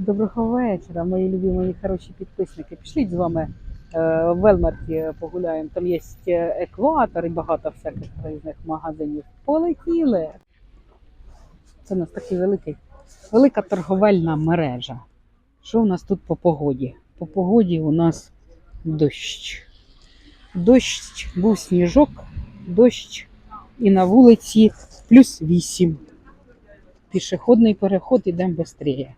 Доброго вечора, мої любі, мої хороші підписники. Пішліть з вами е, в Велмарті погуляємо. Там є екватор і багато всяких різних магазинів. Полетіли. Це у нас такий великий, велика торговельна мережа. Що у нас тут по погоді? По погоді у нас дощ. Дощ, був сніжок, дощ і на вулиці плюс 8. Пішохідний переход ідемо швидше.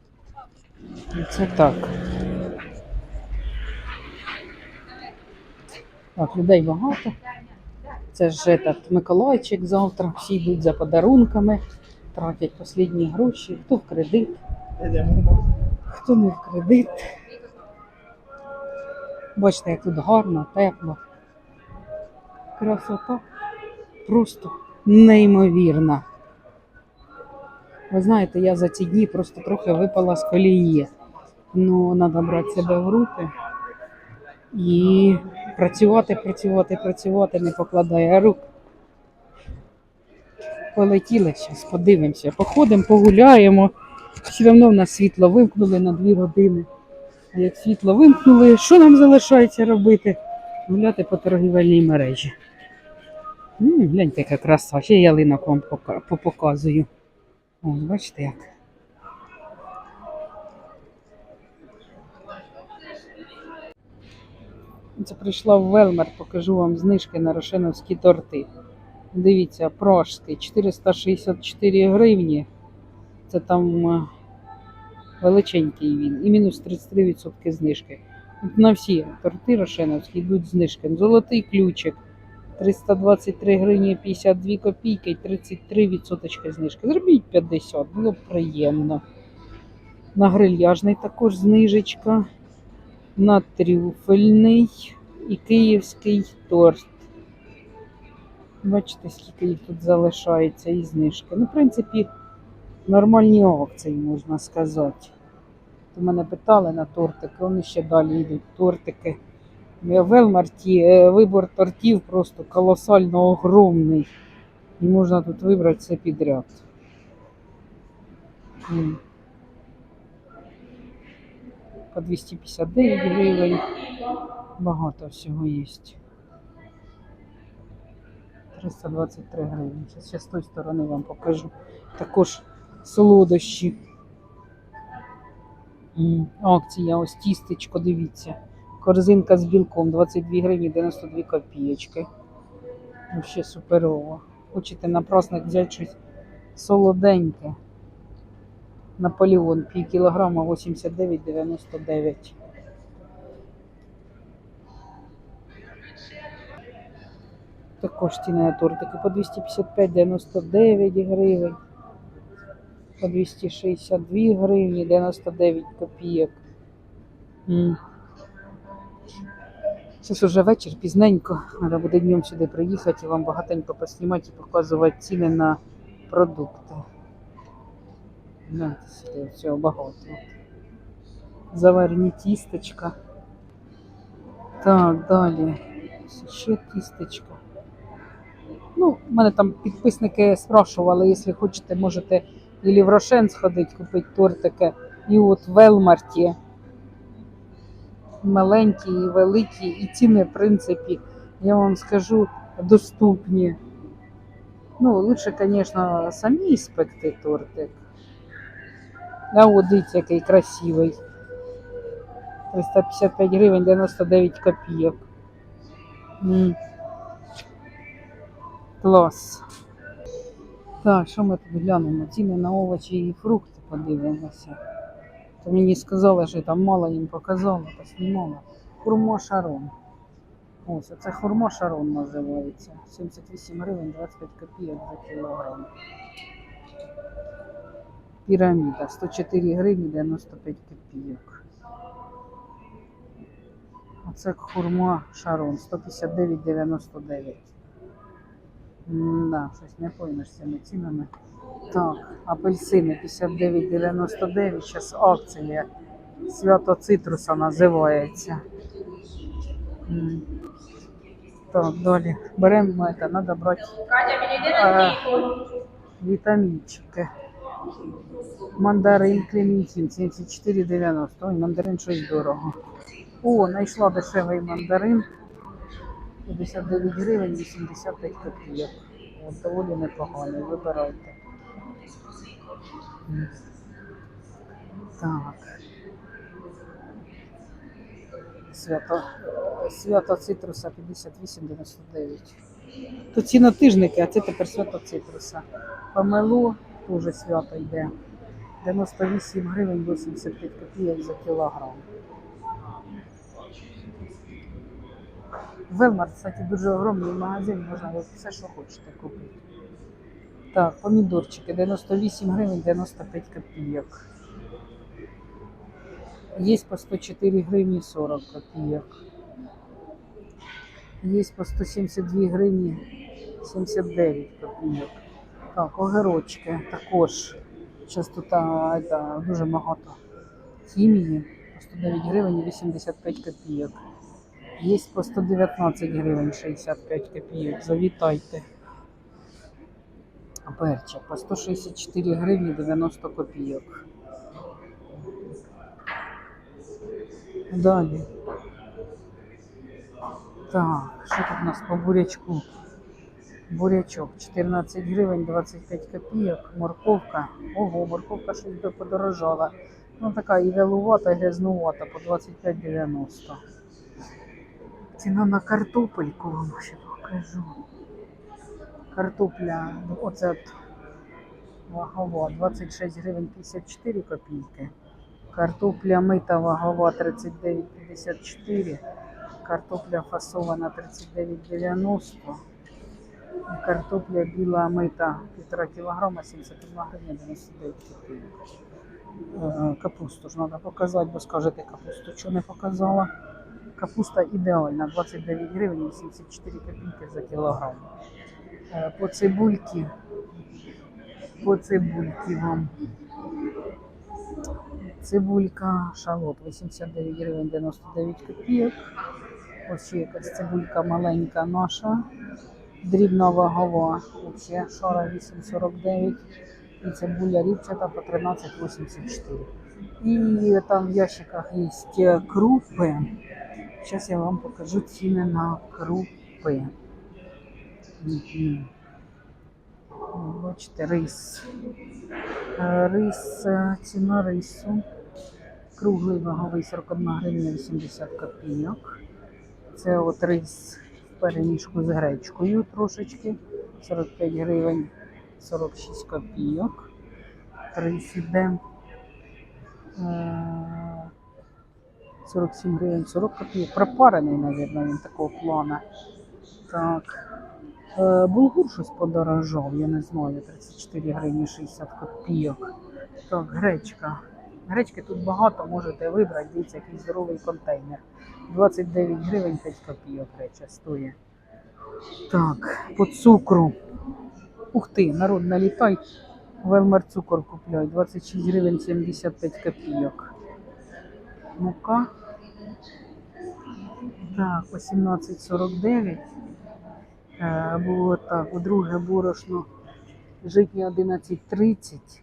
Це так. Так, людей багато. Це ж этот Миколайчик завтра. Всі йдуть за подарунками, тратять останні гроші. Хто в кредит, хто не в кредит. Бачите, як тут гарно, тепло. Красота просто неймовірна. Ви знаєте, я за ці дні просто трохи випала з колії. Ну, треба брати себе в руки і працювати, працювати, працювати, не покладає рук. Полетіли зараз, подивимося. Походимо, погуляємо. Все одно в нас світло вимкнули на дві години. А як світло вимкнули, що нам залишається робити? Гуляти по торгівельній мережі. М, гляньте, яка краса. Ще ялинок вам пока- попоказую. О, бачите як. Це прийшла в Велмер, покажу вам знижки на рошеновські торти. Дивіться, пражський 464 гривні. Це там е, величенький він. І мінус 33% знижки. От На всі торти рошеновські йдуть знижки. Золотий ключик 323 гривні 52 копійки і 33% знижки. Зробіть 50, було б приємно. На грильяжний також знижечка. На трюфельний і київський торт. Бачите, скільки їх тут залишається і знижки. Ну, в принципі, нормальні акції, можна сказати. То мене питали на тортики, вони ще далі йдуть тортики. В Велмарті е, вибор тортів просто колосально огромний. І можна тут вибрати все підряд. По 259 гривень. Багато всього є. 323 гривні. Ще з тої сторони вам покажу. Також солодощі. Акція, ось тістечко, дивіться. Корзинка з білком 22 гривні 92 копійочки. Ще суперово. Хочете на праздник взяти щось солоденьке. Наполеон пів кілограма 89,99. Також ціни на тортики по 255,99 гривень. По 262 гривні 99 копійок. Зараз уже вечір, пізненько. Треба буде днем сюди приїхати і вам багатенько поснімати і показувати ціни на продукти. Гляньте сюди, всього багато. Заварені тістечка. Так, далі. Ще тістечко. Ну, мене там підписники спрашували, якщо хочете, можете і в Рошен сходити, купити тортики. І от в Велмарті маленькі і великі, і ціни, в принципі, я вам скажу, доступні. Ну, лучше, звісно, самі спекти тортик. А от дивіться, який красивий. 355 гривень 99 копійок. М. Клас. Так, що ми тут глянемо? Ціни на овочі і фрукти подивимося. То мені сказали, що там мало їм показала, поснімала. Хурмо Шарон. Ось, це хурмо Шарон називається. 78 гривень 25 копійок за кілограм. Піраміда 104 гривні 95 копійок. Оце хурма Шарон 159,99. Да, щось не поймеш цими цінами. Так, апельсини 59,99. Зараз акція. Свято цитруса називається. Так, далі. Беремо це, треба брати е, вітамінчики. Мандарин Клементин 74,90. Ой, мандарин щось дорого. О, знайшла дешевий мандарин. 59 гривень 85 копійок. Доволі непоганий. Вибирайте. Так. Свято, свято цитруса 58,99. То ці на тижники, а це тепер свято цитруса. Помело теж свято йде. 98 гривень 85 копійок за кілограм. Велмарт, кстати, дуже огромний магазин, можна все, що хочете купити. Так, помідорчики 98 гривень 95 копійок. Є по 104 гривні 40 копійок. Є по 172 гривні 79 копійок. Так, огірочки також. Зараз тут дуже багато хімії. По 109 гривень 85 копійок. Є по 119 гривень 65 копійок. Завітайте. Перчик по 164 гривні 90 копійок. Далі. Так, що тут у нас по бурячку? Бурячок 14 гривень 25 копійок. Морковка. Ого, морковка щось би подорожала. Ну така і велувата, і грязнувата по 25,90. Ціна на картопельку вам ще покажу. Картопля, ну, оце вагова 26 гривень 54 копійки. Картопля мита вагова 39,54. Картопля фасована 39,90. Картопля біла мита 1,5 кг 71 гривня 99 копійок. Е, Капусту ж треба показати, бо скажете капусту, що не показала. Капуста ідеальна, 29 гривень 84 копійки за кілограм. Е, По цибульки, по цибульки вам. Цибулька шалот 89 гривень 99 копійок. Ось якась цибулька маленька наша. Дрібна вагова, оце шара 8,49. І цибуля рівчата по 13,84. І там в ящиках є крупи. Зараз я вам покажу ціни на крупи. Бачите, рис. Е, Рис, е, ціна рису. Круглий ваговий 41 гривня 80 копійок. Це от рис перемішку з гречкою трошечки. 45 гривень 46 копійок. Рис іде. е, 47 гривень 40 копійок. Пропарений, мабуть, він такого плана. Так. Е, Булгур щось подорожав, я не знаю, 34 гривні 60 копійок. Так, гречка. Гречки тут багато, можете вибрати, дивіться, який здоровий контейнер. 29 гривень 5 копійок греча стоїть. Так, по цукру. Ух ти, народ налітай. Велмар цукор купляють. 26 гривень 75 копійок. Мука. Так, 18,49. Е, Було так, у друге борошно житнє 11,30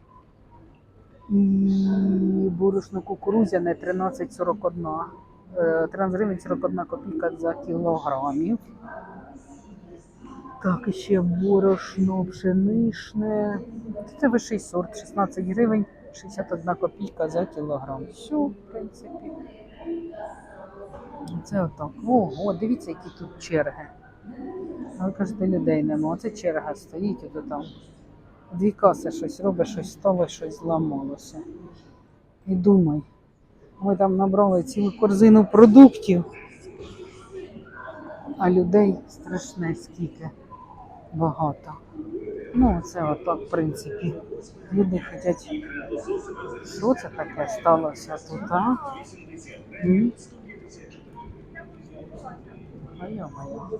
і борошно кукурудзяне 13,41. Е, 13 гривень 41 копійка за кілограмів. Так, і ще борошно пшеничне. Це вищий сорт, 16 гривень 61 копійка за кілограм. Все, в принципі. Це отак. Ого, дивіться, які тут черги. Ви кажете, людей нема. Оце черга стоїть, ото там дві каси щось робить, щось стало, щось зламалося. І думай, ми там набрали цілу корзину продуктів, а людей страшне скільки багато. Ну, це отак, в принципі. Люди хочуть. Що це таке сталося тут, а? М? А йо-моє.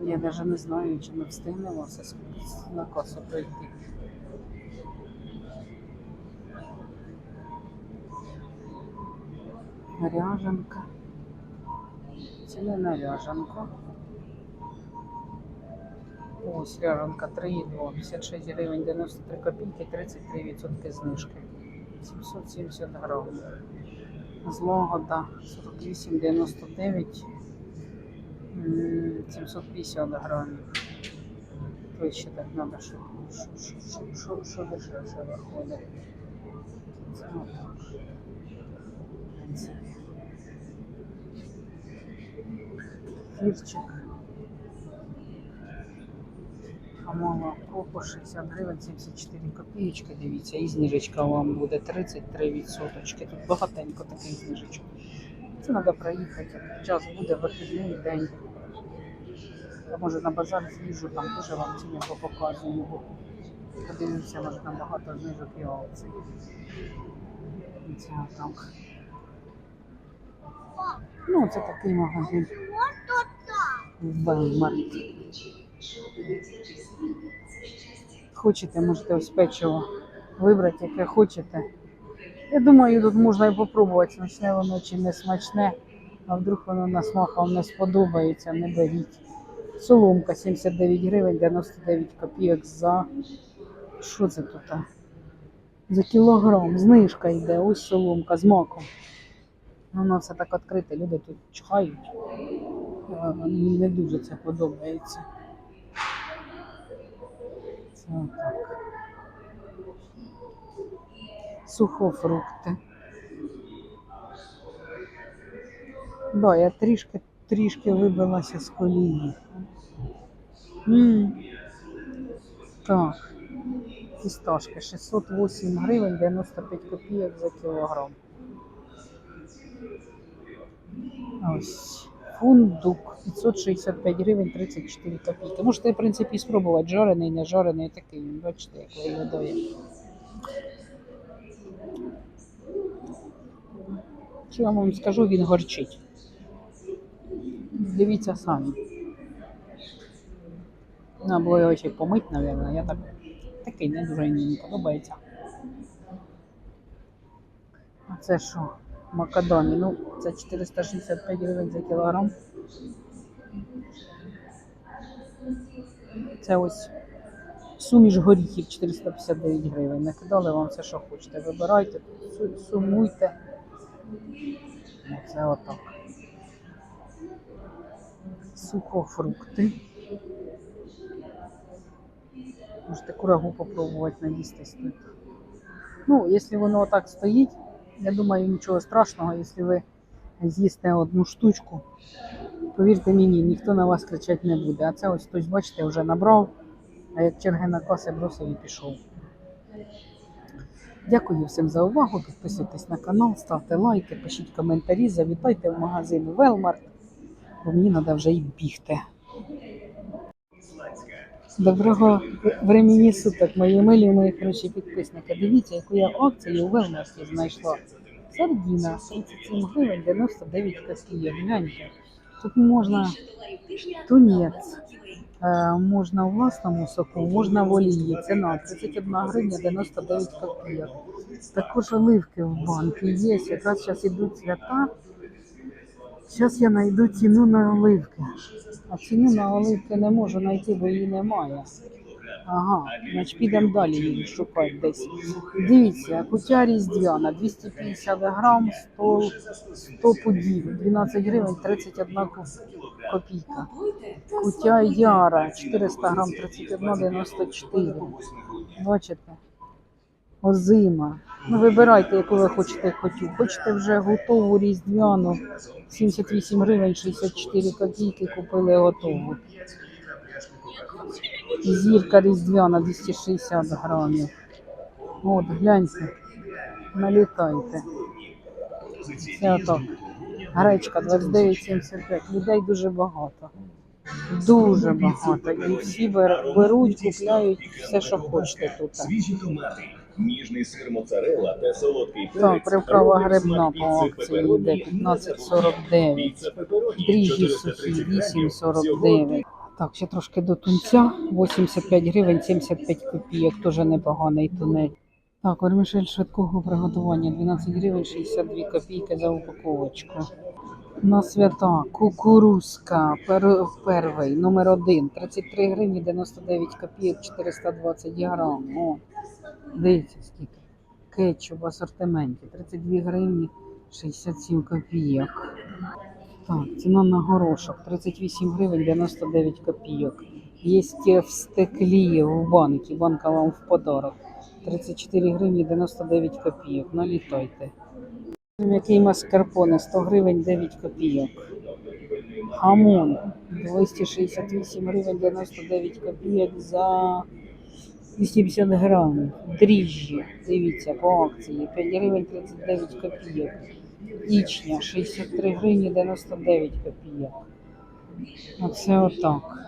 Я навіть не знаю, чи ми встигнемо все на касу пройти. Ряжанка. Це не ряжанку. Ось ряжанка 3,2, 56 гривень 93 копійки, 33% знижки. 770 грамів. Злагода 48,99, м, 750 грамів. То ще так треба, що, що, що, що, що дешевше виходить. Це. Кефірчик. А молоко по 60 гривень 74 копійки, дивіться, і знижечка вам буде 33 відсоточки. Тут багатенько таких знижечок. Це треба проїхати. Час буде вихідний день. А може на базар з'їжджу, там теж вам ціни показую. Подивіться, може там багато знижок і акцій. Це так. Ну, це такий магазин. Велмарт. Хочете, можете ось печиво вибрати, яке хочете. Я думаю, тут можна і попробувати, смачне воно чи не смачне, а вдруг воно на смак не сподобається, не беріть. Соломка 79 гривень, 99 копійок за. Що це тут? За кілограм. Знижка йде, ось соломка з маком. Воно все так відкрите, люди тут чхають. Мені не дуже це подобається. Це отак. Сухофрукти. Да, я трішки, трішки вибилася з колії. М. Так. Фісташки 608 гривень 95 копійок за кілограм. Ось. Фундук 565 гривень 34 копійки. Можете, в принципі, спробувати жарений, не жарений, такий. Бачите, як виглядає. Що я вам скажу, він горчить. Дивіться самі. Треба було його ще помити, мабуть. Я так такий не дуже мені подобається. А це що? Макадамі. Ну, це 465 гривень за кілограм. Це ось суміш горіхів 459 гривень. Накидали вам все, що хочете. Вибирайте, су- сумуйте. Оце отак. Сухофрукти. Можете курагу попробувати наїстись тут. Ну, якщо воно отак стоїть, я думаю, нічого страшного, якщо ви з'їсте одну штучку, повірте мені, ніхто на вас кричати не буде. А це ось хтось, бачите, вже набрав, а як черги на каси бросив і пішов. Дякую всім за увагу. Підписуйтесь на канал, ставте лайки, пишіть коментарі, завітайте в магазин Велмарт, бо мені треба вже і бігти. Доброго времени суток, мої милі, мої хороші підписники. Дивіться, яку я акцію у Велмарті знайшла. Сардіна 37 гривень 99 копійок. Гляньте. Тут можна тунець, можна у власному соку, можна в олії. Ціна 31 гривня 99 копійок. Також оливки в банки є. Якраз зараз ідуть свята. Зараз я знайду ціну на оливки. А ціну на оливки не можу знайти, бо її немає. Ага, значить підемо далі її шукати десь. Дивіться, кутя різдвяна, 250 грам, 100, 100 пудів, 12 гривень, 31 ко- копійка. Кутя яра, 400 грам, 31,94. Бачите? Озима. Ну, вибирайте, яку ви хочете хотю. Хочете вже готову різдвяну, 78 гривень, 64 копійки купили готову. Зірка різдвяна 260 грамів. От, гляньте, налітайте. Це отак. Гречка 29,75. Людей дуже багато. Дуже багато. І всі беруть, купляють все, що хочете тут. Свіжі томати, ніжний сир моцарелла та солодкий Так, перець. приправа грибна по акції йде не 15,49. Піца пеппероні Дріжджі 430 сухі 8,49. Так, ще трошки до тунця. 85 гривень, 75 копійок. Теж непоганий тунель. Так, вермішель швидкого приготування 12 гривень 62 копійки за упаковочку. На свята кукурузка пер, перший, номер один, 33 гривні 99 копійок, 420 грам. О, дивіться скільки. Кетчуп в асортименті, 32 гривні 67 копійок. Так, ціна на горошок, 38 гривень 99 копійок. Є в стеклі в банці, банка вам в подарок. 34 гривні 99 копійок. Налітайте. Який маскарпоне 100 гривень 9 копійок. Хамон 268 гривень 99 копійок за 250 грамів. Дріжджі, дивіться, по акції 5 гривень 39 копійок. Ічня 63 гривні 99 копійок. Оце отак.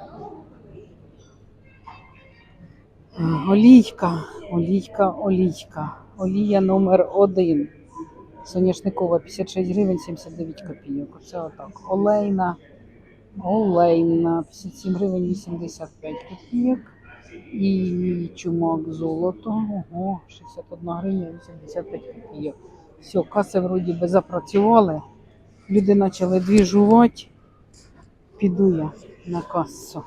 Е, Олійка, олійка. Олія номер один. Соняшникова 56 гривень 79 копійок. Оце отак. Олейна. Олейна 57 гривень 85 копійок. І чумак золото. Ого, 61 гривня 85 копійок. Все, каси вроді би запрацювали. Люди почали двіжувати. Піду я на касу.